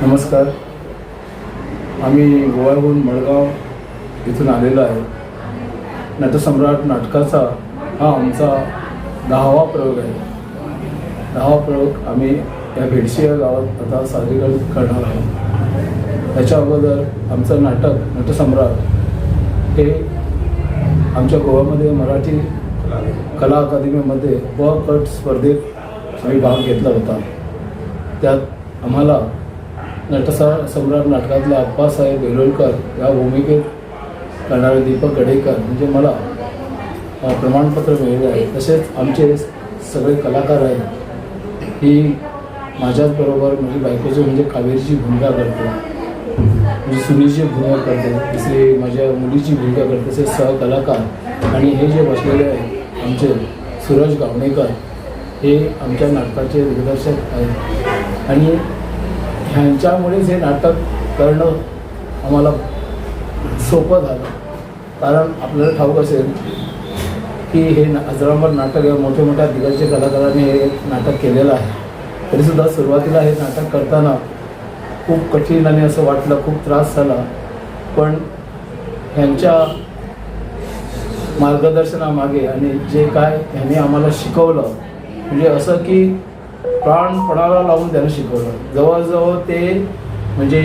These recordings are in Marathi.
नमस्कार. आम्ही गोव्याहून मडगाव इथून आलेलो आहे. नटसम्राट नाटकाचा हा आमचा दहावा प्रयोग आहे. दहावा प्रयोग आम्ही या भेडशी या गावात आता सादरीकरण करणार आहोत. त्याच्या अगोदर आमचं नाटक नटसम्राट हे आमच्या गोव्यामध्ये मराठी कला अकादमीमध्ये व कट स्पर्धेत आम्ही भाग घेतला होता. त्यात आम्हाला नटसा सम्राट नाटकातले आप्पासाहेब वेलोळकर या भूमिकेत करणारे दीपक गडेकर म्हणजे मला प्रमाणपत्र मिळाले आहे. तसेच आमचे सगळे कलाकार आहेत. ही माझ्याचबरोबर माझी बायकोची म्हणजे कावेरीची भूमिका करते. म्हणजे सुनीची भूमिका करते. तसे माझ्या मुलीची भूमिका करते. तसेच सहकलाकार. आणि हे जे बसलेले आहेत आमचे सूरज गावणेकर हे आमच्या नाटकाचे दिग्दर्शक आहेत. आणि ह्यांच्यामुळेच हे नाटक करणं आम्हाला सोपं झालं. कारण आपल्याला ठाऊक असेल की हे ना- अजरामर नाटक या मोठ्या मोठ्या दिग्गज कलाकारांनी हे नाटक केलेलं आहे. तरीसुद्धा सुरुवातीला हे नाटक करताना खूप कठीण आणि असं वाटलं खूप त्रास झाला. पण ह्यांच्या मार्गदर्शनामागे आणि जे काय ह्यांनी आम्हाला शिकवलं म्हणजे असं की प्राणपणाला लावून त्यांना शिकवलं. जवळजवळ ते म्हणजे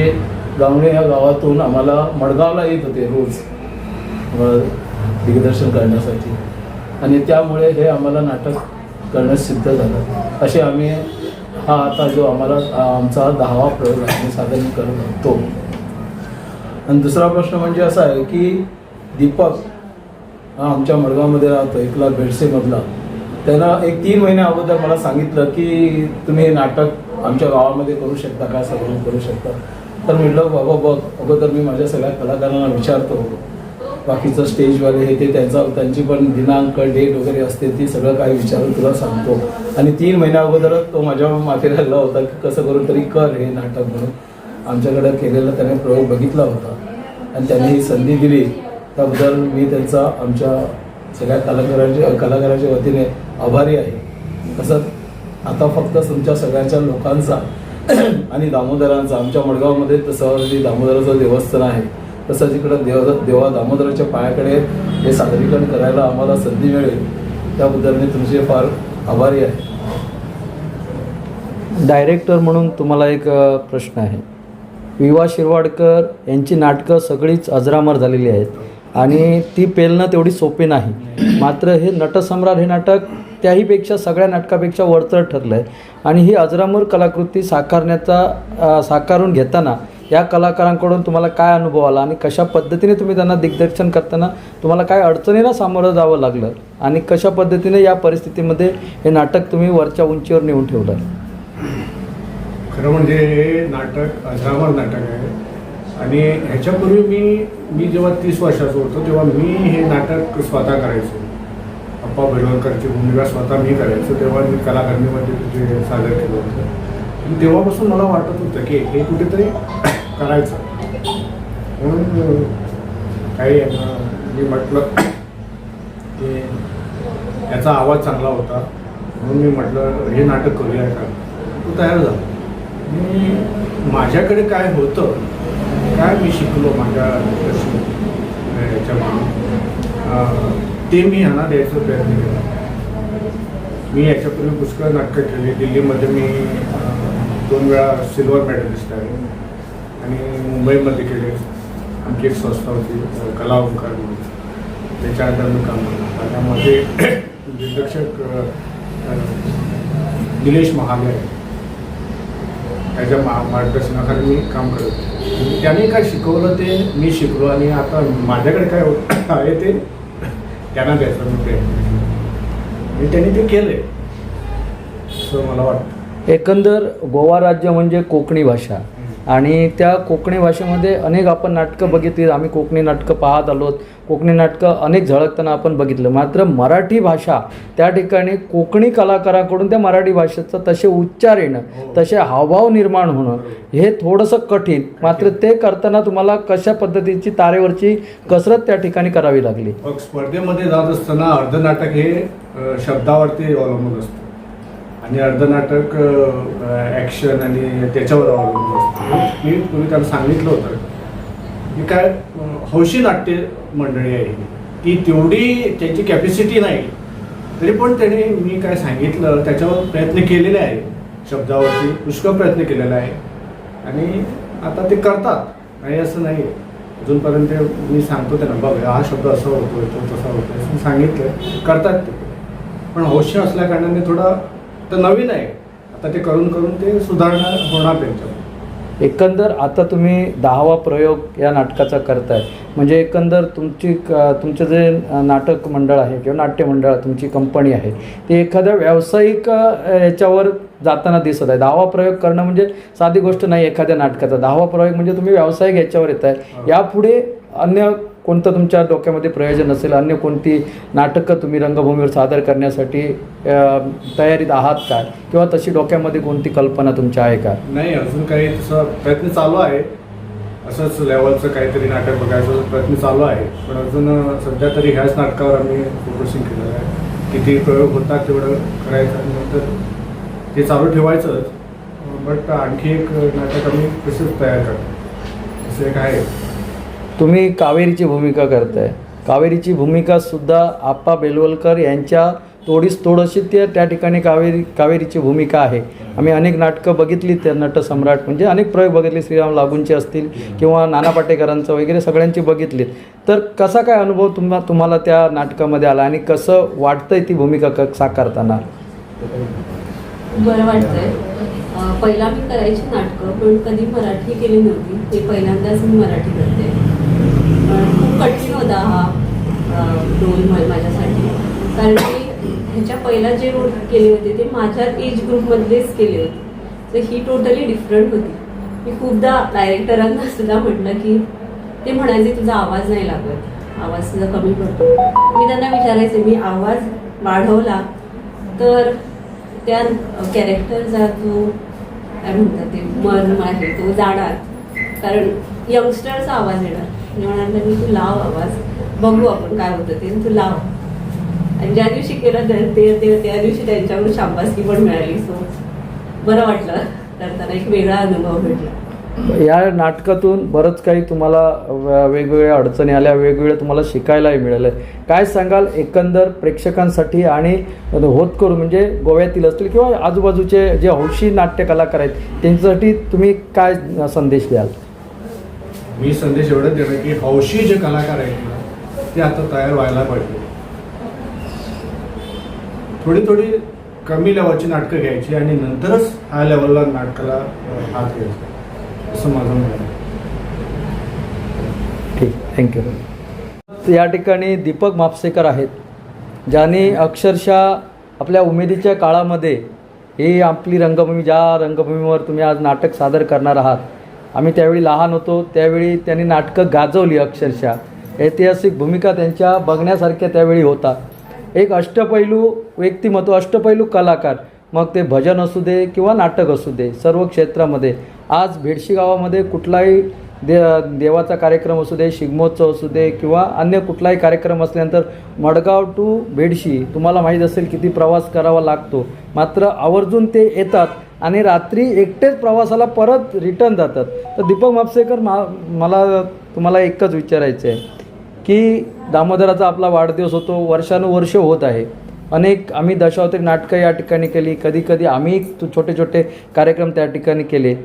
गावणे या गावातून आम्हाला मडगावला येत होते रोज दिग्दर्शन करण्यासाठी. आणि त्यामुळे हे आम्हाला नाटक करणं सिद्ध झालं. असे आम्ही हा आता जो आम्हाला आमचा दहावा प्रयोग आम्ही सादर करत होतो आणि दुसरा प्रश्न म्हणजे असा आहे की दीपक हा आमच्या मडगावमध्ये राहतो एकला बेडसेमधला. त्यानं एक तीन महिन्या अगोदर मला सांगितलं की तुम्ही हे नाटक आमच्या गावामध्ये करू शकता का? सगळं करू शकता. तर म्हटलं बाबा बघ अगोदर मी माझ्या सगळ्या कलाकारांना विचारतो. बाकीचं स्टेजवाले हे ते त्यांचा त्यांची पण दिनांक डेट वगैरे असते ती सगळं काही विचारून तुला सांगतो. आणि तीन महिन्या अगोदरच तो माझ्या माथेला होता की कसं करून तरी कर हे नाटक म्हणून. आमच्याकडे केलेला त्याने प्रयोग बघितला होता. आणि त्यांनी ही संधी दिली. त्याबद्दल मी त्यांचा आमच्या सगळ्या कलाकारांच्या कलाकारांच्या वतीने आभारी आहे. तसंच आता फक्त तुमच्या सगळ्यांच्या लोकांचा आणि दामोदरांचा आमच्या मडगावमध्ये तसं दामोदराचं देवस्थान आहे. तसंच इकडं देव देवा दामोदराच्या पायाकडे हे सादरीकरण करायला आम्हाला संधी मिळेल. त्याबद्दल मी तुमचे फार आभारी आहे. डायरेक्टर म्हणून तुम्हाला एक प्रश्न आहे. विवा शिरवाडकर यांची नाटकं सगळीच अजरामर झालेली आहेत आणि ती पेलणं तेवढी सोपी नाही. मात्र हे नटसम्राट हे नाटक त्याहीपेक्षा सगळ्या नाटकापेक्षा वरचढ ठरलं आहे आणि ही अजरामर कलाकृती साकारण्याचा साकारून घेताना या कलाकारांकडून तुम्हाला काय अनुभव आला आणि कशा पद्धतीने तुम्ही त्यांना दिग्दर्शन करताना तुम्हाला काय अडचणीला सामोरं जावं लागलं आणि कशा पद्धतीने या परिस्थितीमध्ये हे नाटक तुम्ही वरच्या उंचीवर नेऊन ठेवलं? आहे खरं म्हणजे हे नाटक अजरामर नाटक आहे. आणि ह्याच्यापूर्वी मी मी जेव्हा तीस वर्षाचं होतो तेव्हा मी हे नाटक स्वतः करायचो. अप्पा बेलवणकरची भूमिका स्वतः मी करायचो तेव्हा मी कलाकारणीमध्ये जे सादर केलं होतं. आणि तेव्हापासून मला वाटत होतं की हे कुठेतरी करायचं. म्हणून काही मी म्हटलं की याचा आवाज चांगला होता. म्हणून मी म्हटलं हे नाटक करूया का? तो तयार झाला. मी माझ्याकडे काय होतं काय मी शिकलो माझ्या याच्यामध्ये ते मी ह्यांना द्यायचा प्रयत्न केला. मी याच्यापूर्वी पुष्कळ नाटकं ठेवली दिल्लीमध्ये मी दोन वेळा सिल्वर मेडलिस्ट आहे. आणि मुंबईमध्ये केले. आमची एक संस्था होती कला ओंकार म्हणून. त्याच्यानंतर मी काम केलं. त्यामध्ये दिग्दर्शक दिनेश महाले त्याच्या मा मार्गदर्शनाखाली मी काम करत त्याने त्यांनी काय शिकवलं ते मी शिकलो. आणि आता माझ्याकडे काय आहे ते त्यांना द्यायचं मी प्रयत्न केला. आणि त्यांनी ते केले असं मला वाटतं. एकंदर गोवा राज्य म्हणजे कोकणी भाषा. आणि त्या कोकणी भाषेमध्ये अनेक आपण नाटकं बघितली. आम्ही कोकणी नाटकं पाहत आलोत कोकणी नाटकं अनेक झळकताना आपण बघितलं. मात्र मराठी भाषा त्या ठिकाणी कोकणी कलाकाराकडून त्या मराठी भाषेचं तसे उच्चार येणं तसे हावभाव निर्माण होणं हे थोडंसं कठीण. मात्र ते करताना तुम्हाला कशा पद्धतीची तारेवरची कसरत त्या ठिकाणी करावी लागली? मग स्पर्धेमध्ये जात असताना अर्धनाटक हे शब्दावरती अवलंबून असतं. आणि अर्धनाटक ॲक्शन आणि त्याच्यावर अवलंबून असतं. मी पूर्वी त्याला सांगितलं होतं. की काय हौशी नाट्य मंडळी आहे ती तेवढी त्यांची कॅपॅसिटी नाही. तरी पण त्याने मी काय सांगितलं त्याच्यावर प्रयत्न केलेले आहे. शब्दावरती पुष्कळ प्रयत्न केलेला आहे. आणि आता ते करतात. नाही असं नाही. अजूनपर्यंत मी सांगतो त्यांना बघ हा शब्द असा होतोय तो तसा होतोय. असं सांगितलं. करतात ते. पण हौशी असल्या कारणाने थोडा तर नवीन आहे. आता ते करून करून ते सुधारणा होणार त्यांच्यावर. एकंदर आता तुम्ही दहावा प्रयोग या नाटकाचा करताय. म्हणजे एकंदर तुमची क- तुमचं जे नाटक मंडळ आहे किंवा नाट्य मंडळ तुमची कंपनी आहे ते एखाद्या व्यावसायिक याच्यावर जाताना दिसत आहे. दहावा प्रयोग करणं म्हणजे साधी गोष्ट नाही एखाद्या नाटकाचा. दहावा प्रयोग म्हणजे तुम्ही व्यावसायिक याच्यावर येत आहे यापुढे अन्य कोणतं तुमच्या डोक्यामध्ये प्रयोजन असेल? अन्य कोणती नाटकं तुम्ही रंगभूमीवर सादर करण्यासाठी तयारीत आहात का? किंवा तशी डोक्यामध्ये कोणती कल्पना तुमच्या आहे का? नाही अजून काही तसं प्रयत्न चालू आहे. असंच लेवलचं काहीतरी नाटक बघायचं प्रयत्न चालू आहे. पण अजून सध्या तरी ह्याच नाटकावर आम्ही फोकसिंग केलेलं आहे. किती प्रयोग होतात तेवढं करायचं आणि नंतर ते चालू ठेवायचंच. बट आणखी एक नाटक आम्ही तसंच तयार करतो. असं एक आहे. तुम्ही कावेरीची भूमिका करताय. कावेरीची भूमिका सुद्धा आप्पा बेलवलकर यांच्या तोडीस तोडशी ते त्या ठिकाणी कावेरी कावेरीची भूमिका आहे. आम्ही अनेक नाटकं बघितली त्या नटसम्राट म्हणजे अनेक प्रयोग बघितले श्रीराम लागूंचे असतील किंवा नाना पाटेकरांचं वगैरे सगळ्यांची बघितलीत. तर कसा काय अनुभव तुम्हा तुम्हाला त्या नाटकामध्ये आला आणि कसं वाटतंय ती भूमिका क साकारताना? बरं वाटतंय. पहिला मी करायची नाटकं पण कधी मराठी केली नव्हती. ते पहिल्यांदाच मी मराठी करते. खूप कठीण होता हा रोल माझ्यासाठी. कारण मी ह्याच्या पहिला जे रोल केले होते ते माझ्या एज ग्रुपमधलेच केले होते. तर ही टोटली डिफरंट होती. मी खूपदा डायरेक्टरांना सुद्धा म्हटलं की ते म्हणायचे तुझा आवाज नाही लागत. आवाज तुझा कमी पडतो. मी त्यांना विचारायचे मी आवाज वाढवला तर त्या कॅरेक्टरचा जो काय म्हणतात ते मर्म आहे तो जाणार. कारण यंगस्टरचा आवाज येणार. मी म्हणाल मी तू लाव आवाज. बघू आपण काय होतं ते. तू लाव. आणि ज्या दिवशी केलं ते त्या दिवशी त्यांच्याकडून शाबासकी पण मिळाली. सो बरं वाटलं. करताना एक वेगळा अनुभव भेटला. या नाटकातून बरंच काही तुम्हाला वेगवेगळ्या अडचणी आल्या. वेगवेगळ्या तुम्हाला शिकायलाही मिळालं. काय सांगाल एकंदर प्रेक्षकांसाठी आणि होत करू म्हणजे गोव्यातील असतील किंवा आजूबाजूचे जे हौशी नाट्य कलाकार आहेत त्यांच्यासाठी तुम्ही काय संदेश द्याल? मी संदेश एवढंच देणार की हौशी जे कलाकार आहेत ना ते आता तयार व्हायला पाहिजे. थोडी थोडी कमी लेवलची नाटकं घ्यायची आणि नंतरच हा लेवलला नाटकाला हात घ्यायचा. असं माझं म्हणणं ठीक थँक्यू या ठिकाणी दीपक म्हापसेकर आहेत ज्यांनी अक्षरशः आपल्या उमेदीच्या काळामध्ये ही आपली रंगभूमी ज्या रंगभूमीवर तुम्ही आज नाटक सादर करणार आहात आम्ही त्यावेळी लहान होतो त्यावेळी त्यांनी नाटकं गाजवली अक्षरशः. ऐतिहासिक भूमिका त्यांच्या बघण्यासारख्या त्यावेळी होता. एक अष्टपैलू व्यक्तिमत्व अष्टपैलू कलाकार मग ते भजन असू दे किंवा नाटक असू दे सर्व क्षेत्रामध्ये. आज भेडशी गावामध्ये कुठलाही दे देवाचा कार्यक्रम असू दे शिगमोत्सव असू दे किंवा अन्य कुठलाही कार्यक्रम असल्यानंतर मडगाव टू भेडशी तुम्हाला माहीत असेल किती प्रवास करावा लागतो. मात्र आवर्जून ते येतात. आणि रात्री एकटेच प्रवासाला परत रिटर्न जातात. तर दीपक म्हापसेकर मा मला तुम्हाला एकच विचारायचं आहे की दामोदराचा आपला वाढदिवस होतो वर्षानुवर्ष होत आहे. अनेक आम्ही दशावतारी नाटकं या ठिकाणी केली कधी कधी आम्ही छोटे छोटे कार्यक्रम त्या ठिकाणी केले.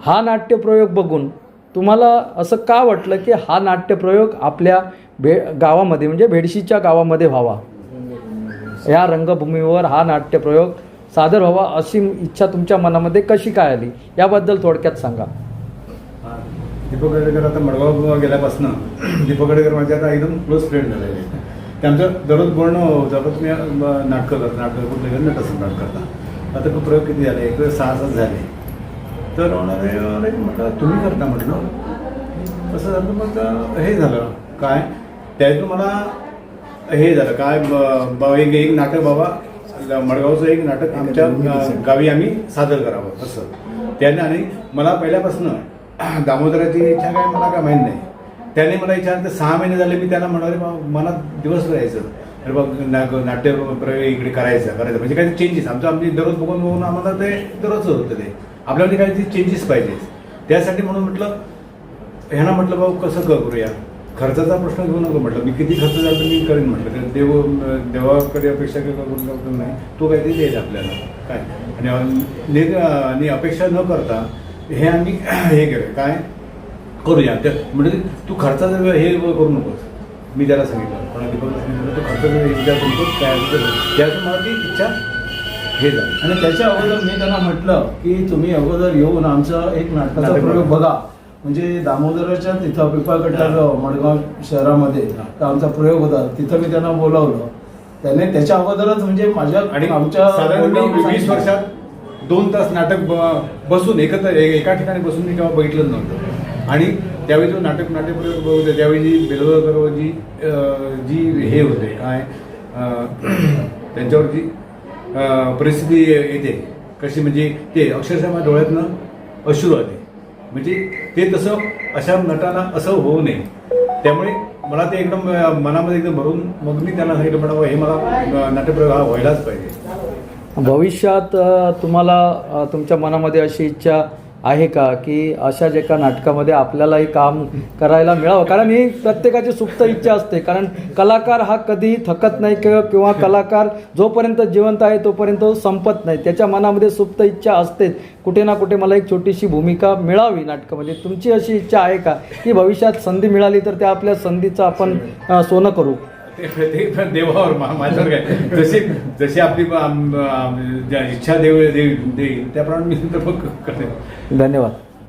हा नाट्यप्रयोग बघून तुम्हाला असं का वाटलं की हा नाट्यप्रयोग आपल्या भे गावामध्ये म्हणजे भेडशीच्या गावामध्ये व्हावा? या रंगभूमीवर हा नाट्यप्रयोग सादर व्हावा अशी इच्छा तुमच्या मनामध्ये कशी काय आली? याबद्दल थोडक्यात सांगा. दीपक गडेकर आता मडगाव गेल्यापासून दीपक गडेकर माझे आता एकदम क्लोज फ्रेंड झालेले आहेत. ते आमचं दररोज बोलणं पण तुम्ही अं, नाटकं करता नाटकं कुठले नट सम्राट करता. आता खूप प्रयोग किती झाले? एक वेळ सहा सात झाले. तर म्हटलं तुम्ही करता म्हटलं. कसं झालं मग हे झालं. काय? त्यातून मला हे झालं. काय ब- ब- एक एक नाटक बाबा ल- मडगावचं एक नाटक आमच्या गावी आम्ही सादर करावं असं. त्याने आणि मला पहिल्यापासून दामोदराची इच्छा काय मला काय माहीत नाही. त्याने मला विचारलं तर सहा महिने झाले मी त्यांना म्हणाले मला दिवस राहायचं. अरे बघ ना- नाट्य प्रयोग इकडे करायचं करायचं. म्हणजे काही चेंजेस आमचं आमची दररोज बघून बघून आम्हाला ते दररोज होतं ते. आपल्यामध्ये काहीतरी चेंजेस पाहिजे त्यासाठी म्हणून म्हटलं ह्यांना म्हटलं भाऊ कसं करूया खर्चाचा प्रश्न घेऊ नको म्हटलं. मी किती खर्च झाला मी करेन म्हटलं. कारण देव देवाकडे अपेक्षा करून नाही. तो काहीतरी देईल आपल्याला. काय? आणि ने- आणि अपेक्षा न करता हे आम्ही हे केलं. काय? करूया. ते म्हणजे तू खर्चाचं हे करू नकोस. मी त्याला सांगितलं. पण सांगितलं तू खर्चाचा विचार करू नकोस. काय असेल ते. त्यावेळेस मला ती इच्छा हे झाली. आणि त्याच्या अगोदर मी त्यांना म्हटलं की तुम्ही अगोदर येऊन आमचा एक नाटकाचा नाटक प्रयोग बघा. म्हणजे दामोदराच्या तिथं पिपाकट्टा मडगाव शहरामध्ये आमचा प्रयोग होता. तिथं मी त्यांना बोलावलं. त्याने त्याच्या अगोदरच म्हणजे माझ्या आणि आमच्या वीस. वर्षात दोन तास नाटक ब- बसून एकत्र एका ठिकाणी बसून मी केव्हा बघितलंच नव्हतं. आणि त्यावेळी जो नाटक नाट्यप्रयोग होते त्यावेळी जी बेलवकर जी जी हे होते काय त्यांच्यावर जी परिस्थिती येते कशी म्हणजे ते अक्षरशः माझ्या डोळ्यातनं अश्रू आले. म्हणजे ते तसं अशा नटाला असं होऊ नये. त्यामुळे मला ते एकदम मनामध्ये एकदम भरून मग मी त्यांना सांगितलं म्हणावं हे मला नाट्यप्रयोग हा व्हायलाच पाहिजे. भविष्यात तुम्हाला तुमच्या मनामध्ये अशी इच्छा आहे का की अशा जे एका नाटकामध्ये आपल्यालाही काम करायला मिळावं? कारण ही प्रत्येकाची सुप्त इच्छा असते. कारण कलाकार हा कधीही थकत नाही किंवा किंवा कलाकार जोपर्यंत जिवंत आहे तोपर्यंत तो संपत नाही. त्याच्या मनामध्ये सुप्त इच्छा असतेच. कुठे ना कुठे मला एक छोटीशी भूमिका मिळावी नाटकामध्ये. तुमची अशी इच्छा आहे का की भविष्यात संधी मिळाली तर त्या आपल्या संधीचं आपण सोनं करू? ते पण देवावर माझ्यावर काय? जशी जशी आपली ज्या इच्छा देव देईल त्याप्रमाणे मी तर मग करेन धन्यवाद.